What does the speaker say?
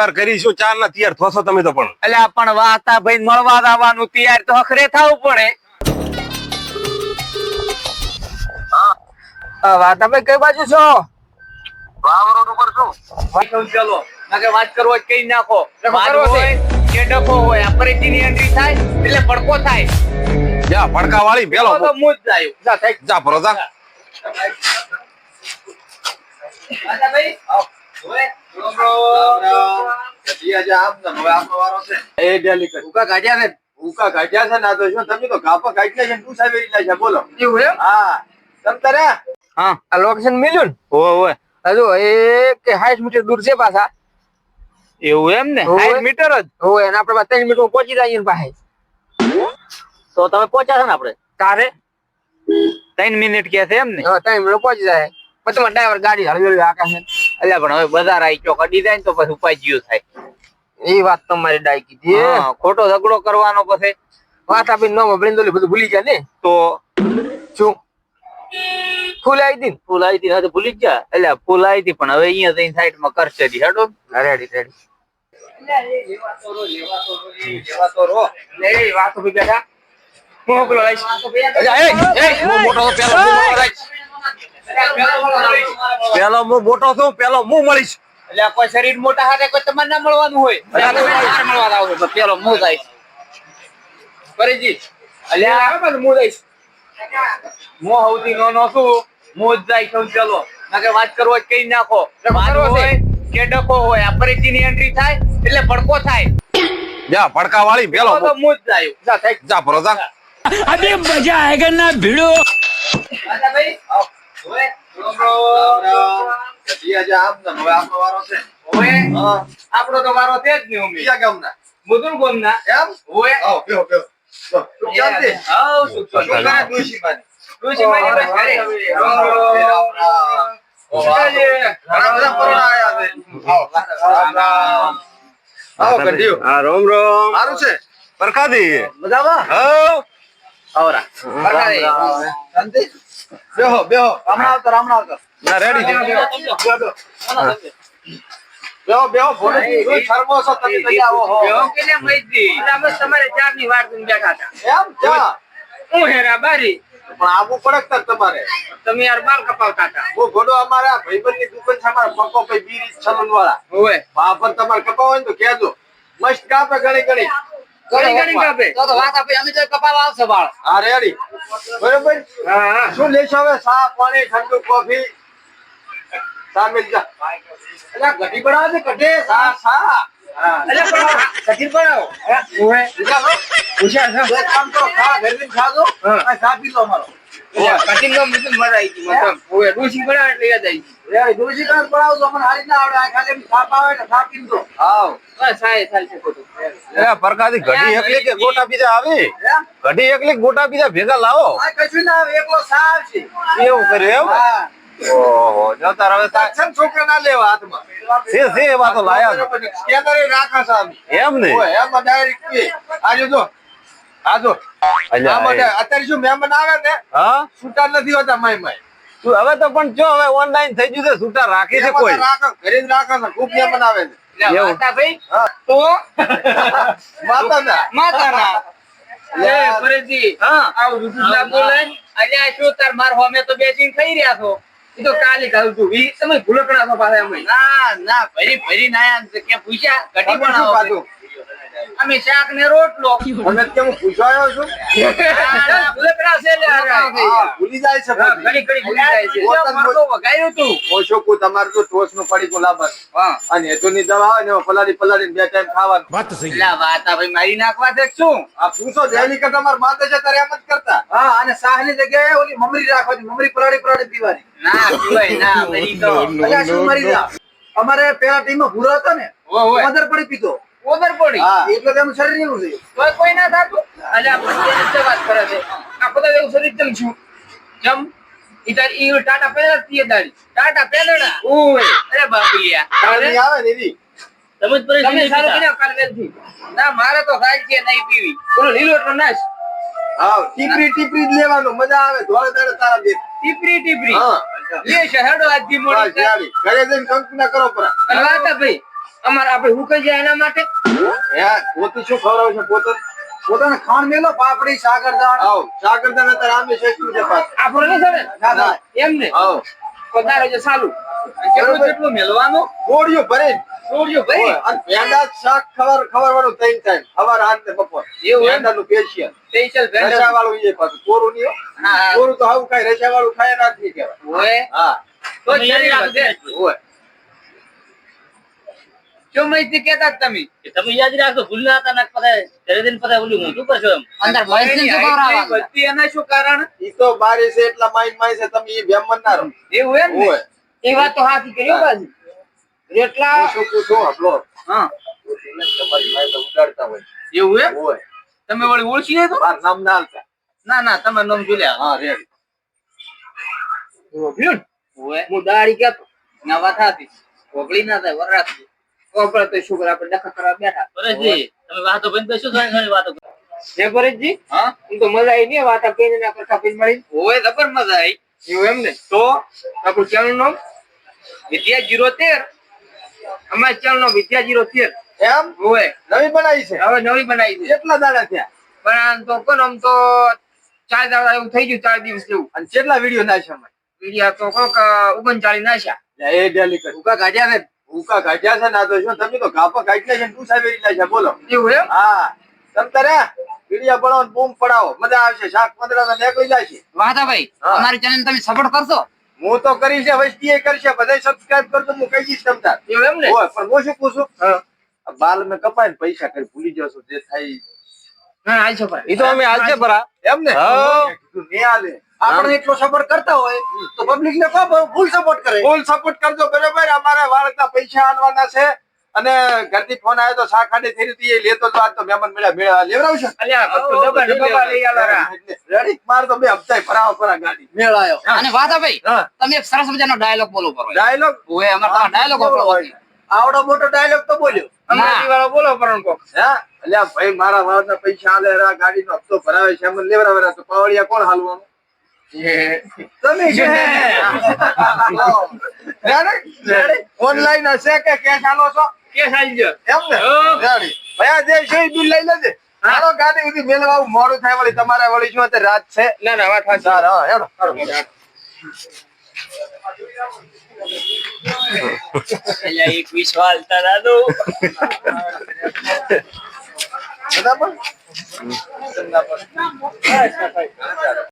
વાર કરીશું ચાર ના તૈયાર થશો તમે તો પણ. એટલે પણ વાતા ભાઈ મળવા આવવાનું તૈયાર તો અખરે થવું પડે. વાતા ભાઈ કઈ બાજુ છો? વાત કરું ચલો. નાકે વાત કરવો હોય કઈ નાખો. કરવો છે? કે ડખો હોય આ પરિચયની એન્ટ્રી થાય એટલે પડકો થાય. જા પડકા વાળી પેલો તો મુજ જ જાય જા થાય જા. ભરો જા વાતા ભાઈ આવો. ઓય, એ ડેલિકેટ ઉકા કાઢ્યા ને ઉકા કાઢ્યા છે ના તો શું તમે તો કાપા છે ને બોલો. એવું એમ? હા. તમ તારે? હા. આ લોકેશન મળ્યું ને? ઓય ઓય હજુ એક કે સાઠ મીટર દૂર છે પાછા. એવું એમ ને? ઓય. 60 મીટર જ? હોય અને આપણે ત્રણ મીટર પહોંચી જઈએ ને પાસે તો તમે પહોંચ્યા છો ને આપણે? તારે ત્રણ મિનિટ કે છે એમ ને? ત્રણ મિનિટ પહોંચી જાય. પછી તમારે ડ્રાઈવર ગાડી હળવી હળવી આકાશે. એટલે પણ હવે બજાર આવી ચોક અડી જાય ને તો પછી ઉપાય થાય. એ વાત તમારી ડાય કીધી ખોટો ઝઘડો કરવાનો પછી વાત આપી નો બ્રિંદોલી બધું ભૂલી ગયા ને? તો શું? ફૂલ આવી હતી ફૂલ આવી હતી ભૂલી ગયા? એટલે ફૂલ આવી હતી પણ હવે અહીંયા જઈને સાઈડમાં કરશે હેડો. રેડી રેડી વાત હું લઈશ? મોટો પેલો પેલો હું મોટો છું પેલો હું મળીશ એટલે કોઈ શરીર મોટા હારે કોઈ તમારે ના મળવાનું હોય. તમારે મળવા આવો તો પેલો હું જઈશ ફરીજી. અલ્યા હું જઈશ હું સૌથી નો નો છું. હું જ જઈશ હું ચલો નાકે વાત કરવો જ કઈ નાખો. કે ડકો હોય આ ફરીજી ની એન્ટ્રી થાય એટલે ભડકો થાય. જા ભડકા વાળી પેલો હું જ જાય. જા થઈ જા ભરો જા. મજા આગળ ના ભીડો. ભાઈ ઓય તો વારો જ ગોમના. સુખ બસ ઘરે. રોમ રોમ સારું છે પરખાદી મજામાં હઉ. આવરા. બરાબર. શાંતિ બેહો બેહો રામણા આવતો રામણા આવતો ના રેડી છે બેહો બેહો. ભોળે શરમો છો તમે તો આવો હો. બેહો કે ને. એટલે બસ તમારે ચારની વાર જોઈને બેઠા હતા. એમ? ચા હું હેરા બારી. પણ આવું પડક તમારે. તમે યાર બાલ કપાવતા હતા. હું ઘોડો અમારા ભાઈબંધની દુકાન છે અમારા પપ્પો ભાઈ બીરી છલન વાળા ઓય. બાપર તમારે કપાવો હોય ને તો કેજો મસ્ત કાપે ઘણી ઘણી. ઘણી ઘણી કાપે. તો તો વાત આપી અમે તો કપાવા આવશે બાળ. હા રેડી બરોબર? હા. શું લેશો હવે? પાણી ઠંડુ કોફી? ચા જા અલ્યા ગઢી બનાવે છે કઢે બનાવો. ઓય. બીજા લો. હોશિયાર છો. એક કામ ખા ઘરે પી લો મતલબ. મજા આવી ગઈ એટલે યાદ આવી ગઈ. મને હારી ના આવડે. આ ખાલી સાપ આવે ને સાપ પી લો હાવ બસ, આ એ ચાલશે ખોટું. એ ઘડી એકલી કે ગોટા બીજા આવે? ઘડી એકલી ગોટા બીજા ભેગા લાવો? આ કશું ના આવે એકલો ચા છે એવું કર્યું એમ? ઓહો જો તાર હવે તા- છોકરા ના લેવા હાથમાં છે છે એવા તો લાયા છે. રાખા છે એમ ને ઓય, એમાં direct પીએ. જો જો. આ જો. અલ્યા, આમાં direct. અત્યારે શું મહેમાન આવે ને હા છૂટા નથી હોતા માય માય હવે તો પણ જો હવે ઓનલાઈન થઈ ગયું છે છૂટા રાખે છે કોઈ ઘરે જ રાખે છે ખૂબ મહેમાન આવે છે. તો માતાના. માતાના. એ હા આવું રૂઢું ના. અલ્યા શું તાર માર હોમે તો બેસીને ખાઈ રહ્યા છો ઈ તો કાલે ખાધું તું. ઈ તમે ભૂલકણા છો પાછા અમે. ના ના ભરી ભરી નાયા ને કે પૂછ્યા ઘટી પણ આવો? અમે શાક ને રોટલો. તમે કેમ પૂછાયો છો. ભૂલકડા છે ભૂલી જાય છે ઘડી ઘડી ભૂલી જાય છે. વગાયું તું ઓછો કુ તમારું તો ટોસનું પડી ગુલાબર અને હેતુ ની દવા ને પલાડી પલાડી બે ટાઈમ ખાવાનું. વાત સહી. લા વાત આ ભાઈ મારી નાખવા દે શું? આ પૂછો દેલી કે તમાર માતે છે તારે એમ જ કરતા. હા અને સાહની જગ્યાએ ઓલી મમરી રાખવાની મમરી પલાડી પલાડી પીવાની. ના પીવાય ના મરી તો. અલ્યા મરી જા? અમારે પેલા ટીમમાં ભૂરો હતો ને મદર પડી પીધો. ઓદર પડી એટલે તેનું શરીર એવું છે. કોઈ કોઈ ના થાતું. એટલે આપણે વાત કરે છે. આ બધા એવું શરીર તેમ છું. જમ. ઈ ઈ ટાટા પેદા તીએ દાડી ટાટા પેદડા? ઓય અરે બાપલિયા કાળી આવે ને એવી તમે તમે સારું કર્યા કાલ વેલથી? ના મારે તો સાજ છે નહીં પીવી. ઓલો લીલો એટલો નાશ. હા ટીપરી ટીપરી જ લેવાનું. મજા આવે. ધોળે દાડે તારા દે ટીપરી ટીપરી. હા. લે શહેડો આજથી મોડી. ઘરે જઈને કંકુ ના કરો પરા. વાતા ભાઈ. અમારે આપણે હું જાય એના માટે? હે પોતે શું ખવડાવે છે? પોતે પોતાને ખાણ મેલો પાપડી સાગરદાણ આવ સાગરદાણ અત્યારે આમે છે પાસ આપણો ને સર ના, ના. એમ ને? આવ. તારે જે સારું કેટલું કેટલું મેલવાનું? ગોળિયો ભરે ગોળિયો ભરે અને ભેંડા શાક ખબર ખબર વાળું ત્રણ time. સવાર હાંજ ને બપોર. એવું ભેંડા નું special. સ્પેશિયલ ભેંડા? વાળું ઈ પાછું. કોરું નહીં. કોરું તો આવું કઈ રસા વાળું ખાય જ નહીં કહેવાય. હોય હા. તો શરીર વધે ઓય. જો માહિતી કેતા તમે. તમે યાદ રાખો ભૂલ હતા ને પછી ઘરે દિન પછી ઓલું હું શું કરશો એમ? અંદર ભેંસને શું ખવડાવવાનું? વધતી એના શું કારણ? ઈ તો બારી છે એટલા માઈન માઈ છે તમે ઈ મન ના રહો. એવું એમ ને? એ વાત તો હાથી કર્યો બાજુ રેટલા હું શું પૂછું હપલો. હા. તમારી માઈ તો ઉડાડતા હોય. એવું એમ. તમે વળી ઓળખી લે તો? મારું નામ ના હાલતા ના ના તમે નામ જોલ્યા હા, રેડી. હું દાડી કેતો ના વાત હતી ઓગળી ના થાય વરાત ઓપરે શું કરે? આપણે ડખા કરવા બેઠા. પરેશજી તમે વાતો બંધ કરશો? ઘણી ઘણી વાતો હે પરેશજી હા? તો મજા આવી નહીં વાત કહીને ના કરતા કઈ મળી ઓય જબર મજા આવી. એવું એમ ને? તો આપણું ચેનલ નામ? વિદ્યા જીરો તેર. અમારા ચેનલ નો વિદ્યા જીરો તેર. એમ? ઓય નવી બનાવી છે? હવે નવી બનાવી છે. કેટલા દાડા થયા? પણ આમ તો કોણ આમ તો ચાર દાડા એવું થઈ ગયું ચાર દિવસ જેવું. અને કેટલા વીડિયો નાખ્યા અમે? તો કોક ઓગણચાળીસ નાખ્યા. એ ડેલી કર. કાઢ્યા ને. ભૂકા કાઢ્યા છે ના તો શું તમે તો કાપા કાઢ્યા છે ને પૂછા વેરી નાખ્યા બોલો. એવું એમ? હા. તમ તારે પીડિયા બનાવો બૂમ પડાવો. મજા આવશે. શાક પંદરા નીકળી જાય છે? વાધાભાઈ ભાઈ અમારી ચેનલ તમે સપોર્ટ કરશો? હું તો કરી છે વસ્તી એ કરશે. બધા સબસ્ક્રાઇબ કરજો હું કહી દઈશ તમતા એવું એમ ને? હોય પણ હું શું પૂછું? હા. બાલ મેં કપાય ને પૈસા કરી ભૂલી જશો જે થાય હા આઈ ભાઈ. ઈ તો અમે હાલશે ભરા એમ ને? હા. કીધું નહીં હાલે આપણે એટલો સપોર્ટ કરતા હોય તો પબ્લિક ને ફૂલ સપોર્ટ કરે. ફૂલ સપોર્ટ કરજો બરોબર? અમારે વાળકના પૈસા આલવાના છે અને ઘરથી ફોન આવ્યો તો શાક ખાડી થઈ હતી એ લેતો તો આજ તો મહેમાન મેળા મેળા લેવડાવશો? રેડી માર તો બે હપ્તા ભરાવો ફરા ગાડી. મેળાયો અને વાધાભાઈ ભાઈ તમે એક સરસ મજાનો ડાયલોગ બોલો પર ડાયલોગ ઓય અમારે તમારો ડાયલોગ આપણો આવડો મોટો ડાયલોગ તો બોલ્યો. અમરાજી વાળો બોલો પરણ કોક. હે? અલ્યા ભાઈ મારા વાળના પૈસા આલે રા ગાડીનો હપ્તો ભરાવે છે એમ લેવડાવે તો કોણ હાલવાનું? તમે છે ઓનલાઈન હશે કે કેશ આલો છો? કેશ આવી ગયો એમ ને? રેડી ભાઈ જે છે બિલ લઈ લેજે. હાલો ગાડી સુધી મેલવા મોડું થાય વળી. તમારે વળી શું અત્યારે રાત છે? ના ના વાત સાચી. સાર હા હેડો. એક વિશ્વાસ તારા દો બરાબર?